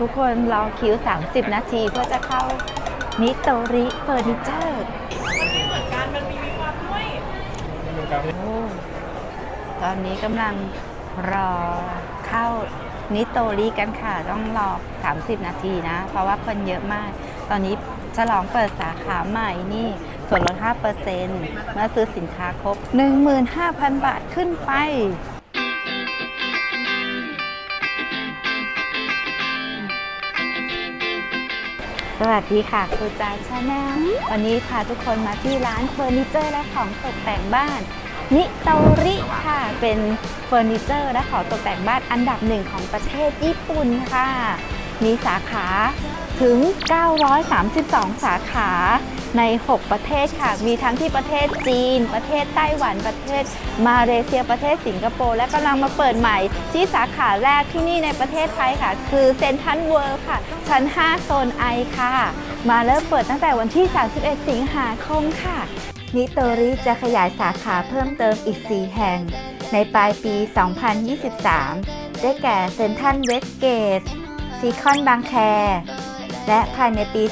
ทุกคนรอคิว 30 นาทีเพื่อจะเข้านิโตริเฟอร์นิเจอร์เหมือนกันมันมีวิวาด้วยอตอนนี้กำลังรอเข้านิโตริกันค่ะ ต้องรอ 30 นาทีนะ เพราะว่าคนเยอะมาก ตอนนี้ฉลองเปิดสาขาใหม่นี่ส่วนลด5%เมื่อซื้อสินค้าครบ 15,000 บาทขึ้นไป สวัสดีค่ะครูจาชาแนลวันนี้พาทุกคนมาที่ร้านเฟอร์นิเจอร์และของตกแต่งบ้าน นิโตริค่ะ เป็นเฟอร์นิเจอร์และของตกแต่งบ้านอันดับหนึ่งของประเทศญี่ปุ่นค่ะ มีสาขาถึง 932 สาขาใน 6 ประเทศค่ะ มีทั้งที่ประเทศจีน ประเทศไต้หวัน ประเทศมาเลเซีย ประเทศสิงคโปร์ และกำลังมาเปิดใหม่ ที่สาขาแรกที่นี่ในประเทศไทยค่ะ คือเซนทันเวิร์ค่ะ ชั้น 5 โซนไอค่ะ มาเริ่มเปิดตั้งแต่วันที่ 31 สิงหาคมค่ะ นิโตริจะขยายสาขาเพิ่มเติมอีก 4 แห่ง ในปลายปี 2023 ได้แก่เซนทันเวสเกต ซีคอนบางแค และภายในปี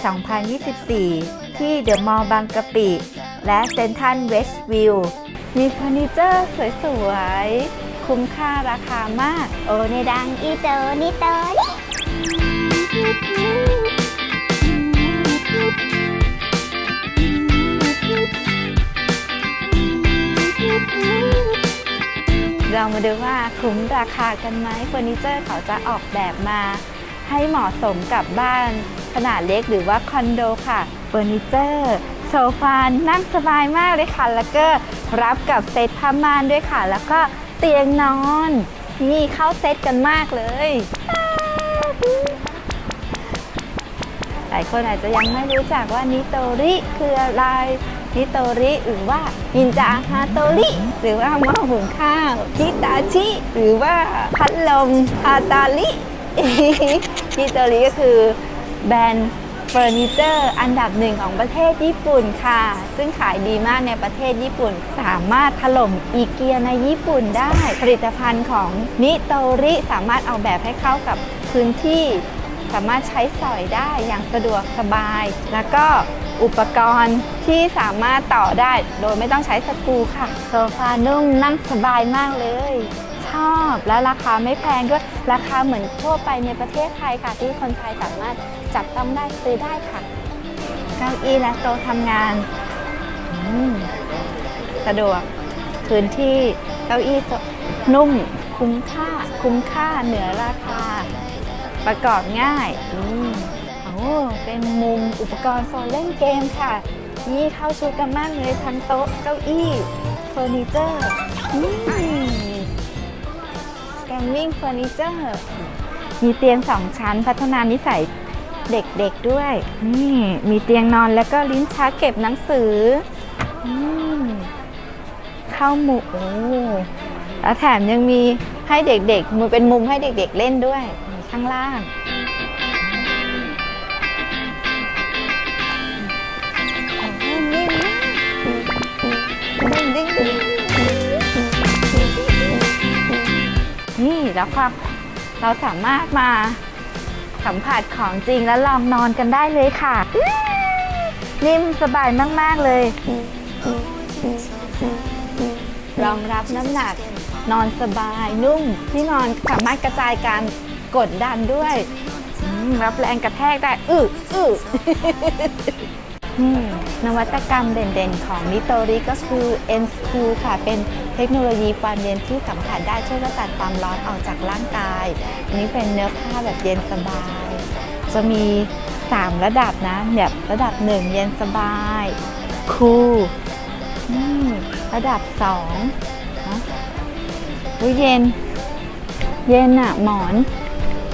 2024 ที่เดอะมอลล์บางกะปิ และเซนทันเวสต์วิว มีเฟอร์นิเจอร์สวยๆ คุ้มค่าราคามาก โอเนดังอีเตอร์นิโตริเรามาดูว่าคุ้มราคากันไหมเฟอร์นิเจอร์เขาจะออกแบบมา ให้เหมาะสมกับบ้านขนาดเล็กหรือว่าคอนโดค่ะเฟอร์นิเจอร์โซฟานั่งสบายมากเลยค่ะ แล้วก็รับกับเซตผ้าม่านด้วยค่ะ แล้วก็เตียงนอนนี่เข้าเซตกันมากเลย หลายคนอาจจะยังไม่รู้จักว่านิโตริคืออะไรนิโตริหรือว่านินจาฮาโตริหรือว่าหม้อหุงข้าวฮิตาชิ หรือว่าพัดลมฮาตาลิ นิโตริก็คือแบรนด์เฟอร์นิเจอร์อันดับหนึ่งของประเทศญี่ปุ่นค่ะ ซึ่งขายดีมากในประเทศญี่ปุ่น สามารถถล่มอีเกียในญี่ปุ่นได้ ผลิตภัณฑ์ของนิโตริสามารถออกแบบให้เข้ากับพื้นที่ สามารถใช้สอยได้อย่างสะดวกสบาย แล้วก็อุปกรณ์ที่สามารถต่อได้โดยไม่ต้องใช้สกรูค่ะ โซฟานุ่มนั่งสบายมากเลย ชอบ และราคาไม่แพงด้วยราคาเหมือนทั่วไปในประเทศไทยค่ะ ที่คนไทยสามารถจับต้องได้ซื้อได้ค่ะเก้าอี้และโต๊ะทำงานสะดวกพื้นที่เก้าอี้นุ่มคุ้มค่า คุ้มค่าเหนือราคา ประกอบง่ายอืมโอ้เป็นมุมอุปกรณ์โซนเล่นเกมค่ะ นี่เข้าชุดกันมากเลยทั้งโต๊ะเก้าอี้เฟอร์นิเจอร์แก มมิ่งเฟอร์นิเจอร์มีเตียงสองชั้นพัฒนานิสัยเด็กๆด้วย นี่มีเตียงนอนแล้วก็ลิ้นชักเก็บหนังสืออเข้าหมู่โอ้แล้วแถมยังมีให้เด็กๆมือเป็นมุมให้เด็กๆเล่นด้วย ข้างล่าง แล้วความเราสามารถมาสัมผัสของจริงแล้วลองนอนกันได้เลยค่ะ นิ่มสบายมาก ๆ เลย รองรับน้ำหนัก นอนสบายนุ่มที่นอนสามารถกระจายการกดดันด้วย รับแรงกระแทกได้ อื้ออื้อ นี่นวัตกรรมเด่นๆ ของนิโตริก็คือ N School ค่ะ เป็นเทคโนโลยีความเย็นที่สัมผัสได้ช่วยกระจัดความร้อนออกจากร่างกาย อันนี้เป็นเนื้อผ้าแบบเย็นสบาย จะมี 3 ระดับนะแบบระดับ 1 เย็นสบาย คูลระดับ2นะอุ๊ยเย็น เย็นอะหมอน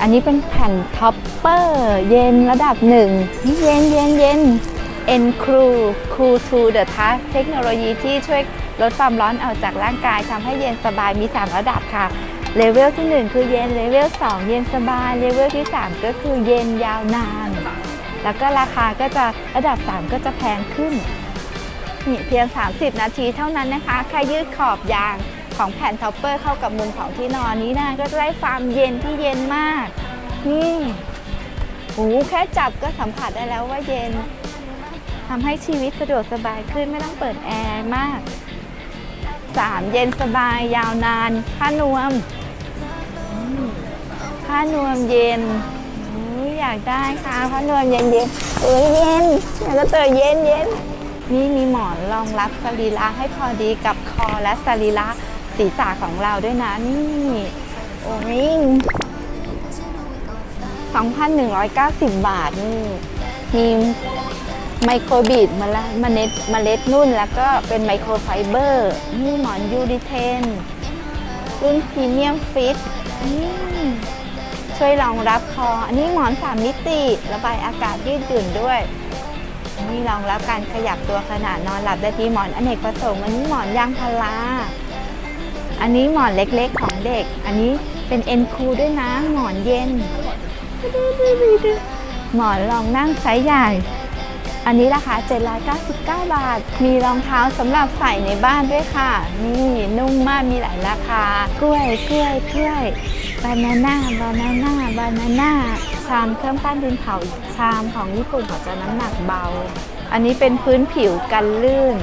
อันนี้เป็นแผ่นท็อปเปอร์ เย็นระดับหนึ่งนี่เย็นเย็นเย็น N Crew Cool to the Touch เทคโนโลยีที่ช่วยลดความร้อนออกจากร่างกายทำให้เย็นสบายมี 3 ระดับค่ะเลเวลที่ 1 คือเย็นเลเวล2 เย็นสบายเลเวลที่ 3 ก็คือเย็นยาวนาน แล้วก็ราคาก็จะระดับ 3 ก็จะแพงขึ้นนี่เพียง 30 นาทีเท่านั้นนะคะแค่ยืดขอบยางของแผ่นท็อปเปอร์เข้ากับมุมของที่นอนนี้นะก็จะได้ความเย็นที่เย็นมาก นี่โอ้โหแค่จับก็สัมผัสได้แล้วว่าเย็น ทำให้ชีวิตสะดวกสบายขึ้นไม่ต้องเปิดแอร์มาก 3. เย็นสบายยาวนานผ้านวมผ้านวมเย็นอุ๊ยอยากได้ค่ะผ้านวมเย็นเย็นๆเอ้ยเย็นอยากจะเตอเย็นเย็นนี่มีหมอนรองรับสรีระให้พอดีกับคอและสรีระศีรษะของเราด้วยนะนี่โอ้ย2,190 บาทนี่มี ไมโครบีดมาละมเมล็ดมเมล็ดนุ่น แล้วก็เป็นไมโครไฟเบอร์นี่หมอนยูริเทน รุ่นพรีเมียมฟิตช่วยรองรับคอ อันนี้หมอน3มิติ ระบายอากาศยืดหยุ่นด้วยนี่รองรับการขยับตัวขณะนอนหลับได้ดีหมอนอเนกประสงค์อันนี้หมอนยางพาราอันนี้หมอนเล็กๆของเด็ก อันนี้เป็นเอ็นคูด้วยนะ หมอนเย็น หมอนรองนั่งไซส์ใหญ่ อันนี้ราคา799 บาท มีรองเท้าสำหรับใส่ในบ้านด้วยค่ะ นี่นุ่มมากมีหลายราคา กล้วยกล้วยกล้วยบานาน่าบานาน่าบานาน่าชามเครื่องปั้นดินเผาชามของญี่ปุ่นเขาจะน้ำหนักเบา อันนี้เป็นพื้นผิวกันลื่น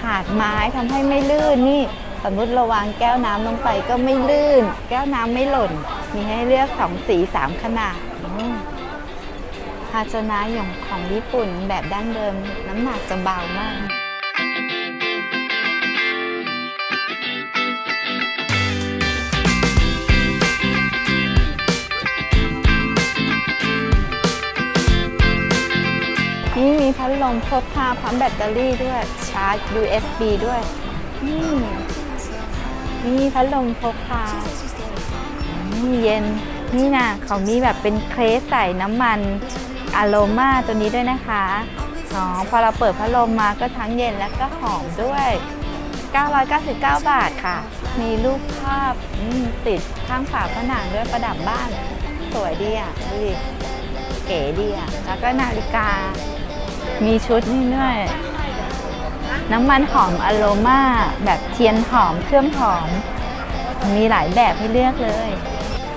ถาดไม้ทำให้ไม่ลื่นนี่สมมติเระวางแก้วน้ำลงไปก็ไม่ลื่น แก้วน้ำไม่หล่น มีให้เลือก2สี3ขนาด ภาชนะอย่างของญี่ปุ่นแบบดั้งเดิมน้ำหนักจะเบามาก นี่มีพัดลมพกพาพร้อมแบตเตอรี่ด้วยชาร์จ USB ด้วย นี่นี่พัดลมพกพานี่เย็นนี่นะเขามีแบบเป็นเครสใส่น้ำมัน อะโรมาตัวนี้ด้วยนะคะอ๋อพอเราเปิดพัดลมมาก็ทั้งเย็นและก็หอมด้วย 999 บาทค่ะ มีรูปภาพติดข้างฝาผนังด้วยประดับบ้าน สวยดีอะดูดิเก๋ดีอะแล้วก็นาฬิกา มีชุดนี่ด้วยน้ำมันหอมอโรมาแบบเทียนหอมเครื่องหอม มีหลายแบบให้เลือกเลย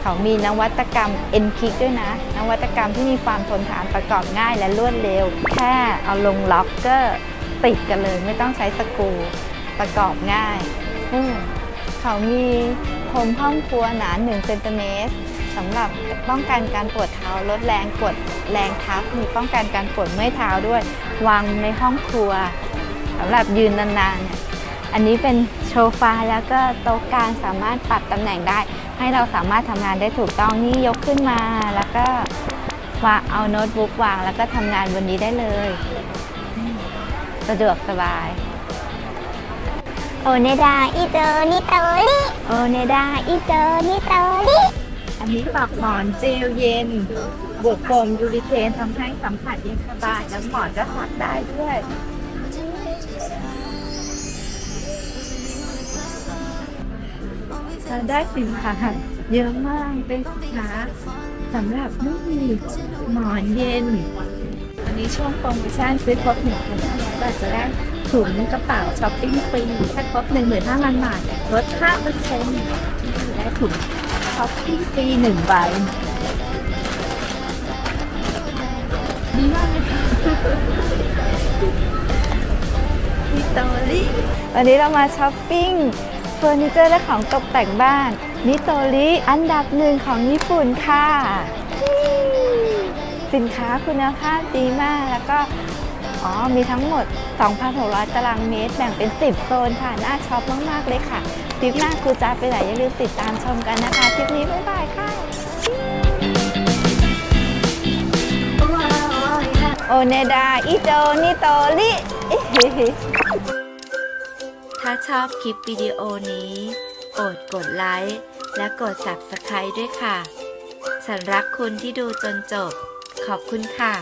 เขามีนวัตกรรม N k i c k ด้วยนะ นวัตกรรมที่มีความทนทานประกอบง่ายและรวดเร็ว แค่เอาลงล็อกเกอร์ติดกันเลยไม่ต้องใช้สกรูประกอบง่าย เขามีพรมห้องครัวหนา1เซนติเมตรสำหรับป้องกันการปวดเท้าลดแรงกดแรงทับมีป้องกันการปวดเมื่อยเท้าด้วย วางในห้องครัวสำหรับยืนนานๆเนี่ยอันนี้เป็นโชฟาแล้วก็โต๊ะกลางสามารถปรับตำแหน่งได้ ให้เราสามารถทำงานได้ถูกต้องนี่ยกขึ้นมาแล้วก็วางเอาโน้ตบุ๊กวางแล้วก็ทำงานบนนี้ได้เลยอืมสะดวกสบาย โอเนดาอิเจอนิโตริโอเนดาอิเจอนิโตริอันนี้ปลอกหมอนเจลเย็น บวกโฟมยูริเทนทำให้สัมผัสเย็นสบาย แล้วหมอนก็ซักได้ด้วย เราได้สินค้าเยอะมากเป็นสินค้าสำหรับนุ่มหมอนเย็นอันนี้ช่วงโปรโมชั่นซื้อครบหนึ่งพันห้าร้อยบาทจะได้ถุงกระเป๋าช้อปปิ้งฟรีถ้าครบหนึ่งหมื่นห้าพันบาทลดห้าเปอร์เซ็นต์ได้ถุงช้อปปิ้งฟรีหนึ่งใบดีมากเลยค่ะมิโตริวันนี้เรามาช้อปปิ้ง เฟอร์นิเจอร์และของตกแต่งบ้านมิโตริอันดับหนึ่งของญี่ปุ่นค่ะ สินค้าคุณภาพดีมากแล้วก็อ๋อ มีทั้งหมด 2,600 ตารางเมตร แบ่งเป็น 10 โซนค่ะ น่าช็อปมาก ๆ เลยค่ะทริปหน้าครูจะไปไหนอย่าลืมติดตามชมกันนะคะทริปนี้ บ๊ายบายค่ะ โอเนดา อิโจนิโตริ ถ้าชอบคลิปวิดีโอนี้โปรดกดไลค์และกด Subscribe ด้วยค่ะ ฉันรักคุณที่ดูจนจบ ขอบคุณค่ะ